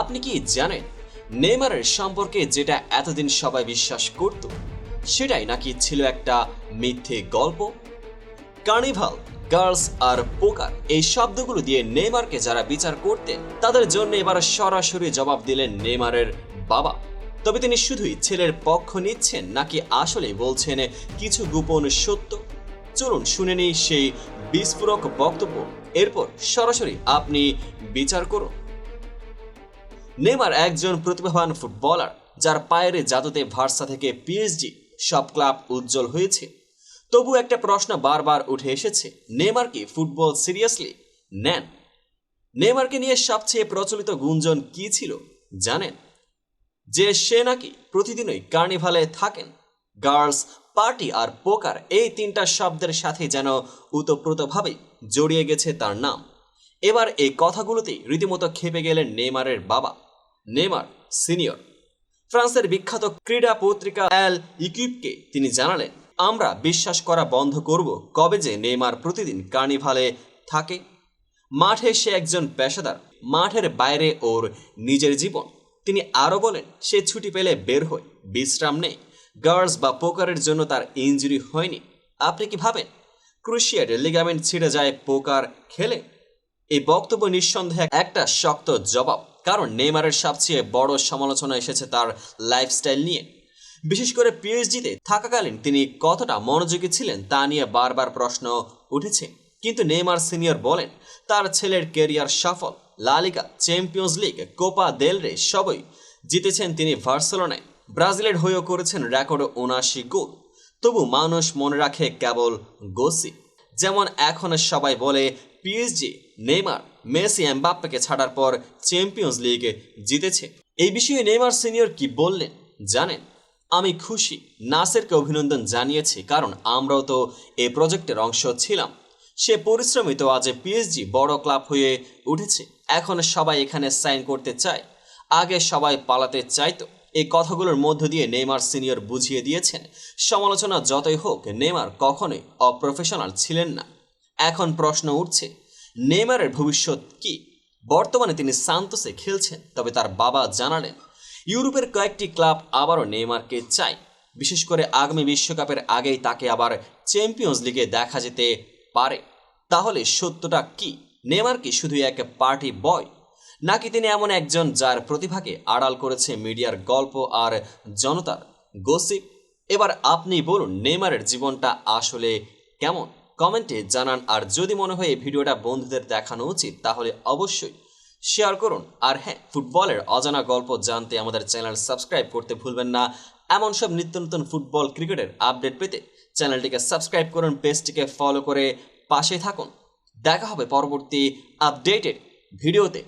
আপনি কি জানেন নেইমারের সম্পর্কে যেটা এতদিন সবাই বিশ্বাস করত, সেটাই নাকি ছিল একটা মিথ্যে গল্প? কার্নিভাল, গার্লস আর পোকার এই শব্দগুলো দিয়ে নেইমারকে যারা বিচার করতেন, তাদের জন্য এবার সরাসরি জবাব দিলেন নেইমারের বাবা। তবে তিনি শুধুই ছেলের পক্ষ নিচ্ছেন নাকি আসলে বলছেন কিছু গোপন সত্য? চলুন শুনে নিই সেই বিস্ফোরক বক্তব্য। এরপর সরাসরি আপনি বিচার করুন। নেইমার একজন প্রতিভাবান ফুটবলার, যার পায়ের জাদুতে ভার্সা থেকে পিএসজি সব ক্লাব উজ্জ্বল হয়েছে। তবু একটা প্রশ্ন বারবার উঠে এসেছে, নেইমার কি ফুটবল সিরিয়াসলি? নেন। নেইমারকে নিয়ে সবচেয়ে প্রচলিত গুঞ্জন কি ছিল, জানেন? যে সে নাকি প্রতিদিনই কার্নিভালে থাকেন। গার্লস পার্টি আর পোকার এই তিনটা শব্দের সাথে যেন উতপ্রোতভাবে জড়িয়ে গেছে তার নাম। এবার এই কথাগুলোতেই রীতিমতো খেপে গেলেন নেইমারের বাবা। Neymar, senior. ফ্রান্সের বিখ্যাত ক্রীড়া পত্রিকা অ্যাল ইকুইপকে তিনি জানালেন, আমরা বিশ্বাস করা বন্ধ করব কবে যে নেইমার প্রতিদিন কার্নিভালে থাকে। মাঠে সে একজন পেশাদার, মাঠের বাইরে ওর নিজের জীবন। তিনি আরও বলেন, সে ছুটি পেলে বের হয় বিশ্রাম নেই। গার্লস বা পোকারের জন্য তার ইঞ্জুরি হয়নি। আপনি কি ভাবেন ক্রুশিয়ার লিগামেন্ট ছিঁড়ে যায় পোকার খেলে? এই বক্তব্য নিঃসন্দেহে একটা শক্ত জবাব। কারণ নেইমারের সবচেয়ে বড় সমালোচনা এসেছে তার লাইফস্টাইল নিয়ে। বিশেষ করে পিএইচডিতে থাকাকালীন তিনি কতটা মনোযোগী ছিলেন তা নিয়ে বারবার প্রশ্ন উঠেছে। কিন্তু নেইমার সিনিয়র বলেন, তার ছেলের কেরিয়ার সফল। La Liga Champions League Copa del Rey সবই জিতেছেন তিনি ভার্সেলোনায় ব্রাজিলের হয়েও করেছেন রেকর্ড উনাশি গোল। তবু মানুষ মনে রাখে কেবল গোসি যেমন এখন সবাই বলে পিএসজি নেইমার। মেসি, এমবাপ্পেকে ছাড়ার পর চ্যাম্পিয়ন্স লিগ জিতেছে। এই বিষয়ে নেইমার সিনিয়র কি বললেন? জানেন, আমি খুশি। নাসেরকে অভিনন্দন জানিয়েছি, কারণ আমরাও তো এই প্রজেক্টের অংশ ছিলাম। সে পরিশ্রমিত আজ পিএসজি বড় ক্লাব হয়ে উঠেছে। এখন সবাই এখানে সাইন করতে চায়। আগে সবাই পালাতে চাইতো। এই কথাগুলোর মধ্য দিয়ে নেইমার সিনিয়র বুঝিয়ে দিয়েছেন, সমালোচনা যতই হোক, নেইমার কখনোই অপ্রফেশনাল ছিলেন না। এখন প্রশ্ন উঠছে নেইমারের ভবিষ্যৎ কি? বর্তমানে তিনি সান্তোসে খেলছেন, তবে তার বাবা জানালেন, ইউরোপের কয়েকটি ক্লাব আবারও নেইমারকে চায় বিশেষ করে আগামী বিশ্বকাপের আগেই তাকে আবার চ্যাম্পিয়ন্স লিগে দেখা যেতে পারে। তাহলে সত্যটা কি? নেইমার কি শুধু এক পার্টি বয়? নাকি তিনি এমন একজন যার প্রতিভাকে আড়াল করেছে মিডিয়ার গল্প আর জনতার গসিপ? এবার আপনি বলুন, নেইমারের জীবনটা আসলে কেমন? কমেন্টে জানান, আর যদি মনে হয় এই ভিডিওটা বন্ধুদের দেখানো উচিত, তাহলে অবশ্যই শেয়ার করুন। আর হ্যাঁ ফুটবলের অজানা গল্প জানতে আমাদের চ্যানেল সাবস্ক্রাইব করতে ভুলবেন না। এমন সব নিত্য নতুন ফুটবল ক্রিকেটের আপডেট পেতে চ্যানেলটিকে সাবস্ক্রাইব করুন, পেজটিকে ফলো করে পাশে থাকুন। দেখা হবে পরবর্তী আপডেটেড ভিডিওতে।